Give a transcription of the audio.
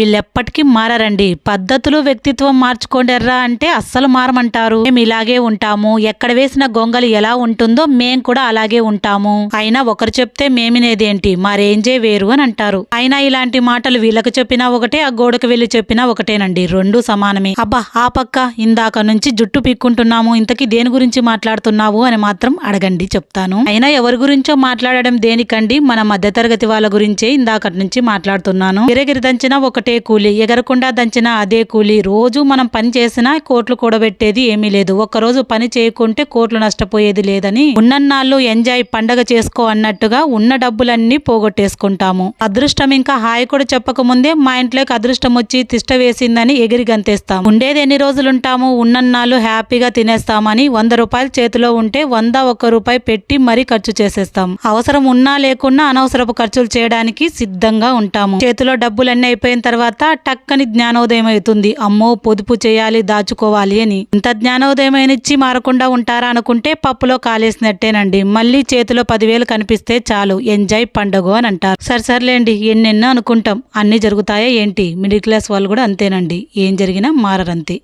వీళ్ళెప్పటికీ మారరండి. పద్ధతులు వ్యక్తిత్వం మార్చుకోండిర్రా అంటే అస్సలు మారమంటారు. మేము ఇలాగే ఉంటాము. ఎక్కడ వేసిన గొంగలి ఎలా ఉంటుందో మేం కూడా అలాగే ఉంటాము. అయినా ఒకరు చెప్తే మేమినేదేంటి? మా రేంజే వేరు అని అంటారు. అయినా ఇలాంటి మాటలు వీళ్ళకి చెప్పినా ఒకటే ఆ గోడకు వెళ్ళి చెప్పినా ఒకటేనండి. రెండు సమానమే. అబ్బా ఆ పక్క ఇందాక నుంచి జుట్టు పీక్కుంటున్నాము. ఇంతకీ దేని గురించి మాట్లాడుతున్నావు అని మాత్రం అడగండి చెప్తాను. అయినా ఎవరి గురించో మాట్లాడడం దేనికండి? మన మధ్యతరగతి వాళ్ళ గురించే ఇందాకటి నుంచి మాట్లాడుతున్నాను. గిరగిరిదంచిన దంచిన ఒకటే కూలి ఎగరకుండా దంచిన అదే కూలి. రోజు మనం పని చేసినా కోట్లు కూడబెట్టేది ఏమీ లేదు. ఒక్కరోజు పని చేయకుంటే కోట్లు నష్టపోయేది లేదని ఉన్నన్నాళ్ళు ఎంజాయ్ పండగ చేసుకో అన్నట్టుగా ఉన్న డబ్బులన్నీ పోగొట్టేసుకుంటాము. అదృష్టం ఇంకా హాయి కూడా చెప్పక ముందే మా ఇంట్లోకి అదృష్టం వచ్చి తిష్ట వేసిందని ఎగిరి గంతేస్తాం. ఉండేది ఎన్ని రోజులుంటాము? ఉన్నన్నాళ్ళు హ్యాపీగా తినేస్తామని వంద రూపాయలు చేతిలో ఉంటే వంద ఒక్క రూపాయి పెట్టి మరీ ఖర్చు చేసేస్తాం. అవసరం ఉన్నా లేకున్నా అనవసరపు ఖర్చులు చేయడానికి సిద్ధంగా ఉంటాము. చేతిలో డబ్బులన్నీ అయిపోయిన తర్వాత తర్వాత టక్కని జ్ఞానోదయం అవుతుంది. అమ్మో పొదుపు చేయాలి దాచుకోవాలి అని. ఇంత జ్ఞానోదయం ఇచ్చి మారకుండా ఉంటారా అనుకుంటే పప్పులో కాలేసినట్టేనండి. మళ్ళీ చేతిలో పదివేలు కనిపిస్తే చాలు. ఎంజాయ్ పండగ అని అంటారు. సరే సర్లేండి. ఎన్నెన్నో అనుకుంటాం. అన్ని జరుగుతాయా ఏంటి? మిడిల్ క్లాస్ వాళ్ళు కూడా అంతేనండి. ఏం జరిగినా మారరంతే.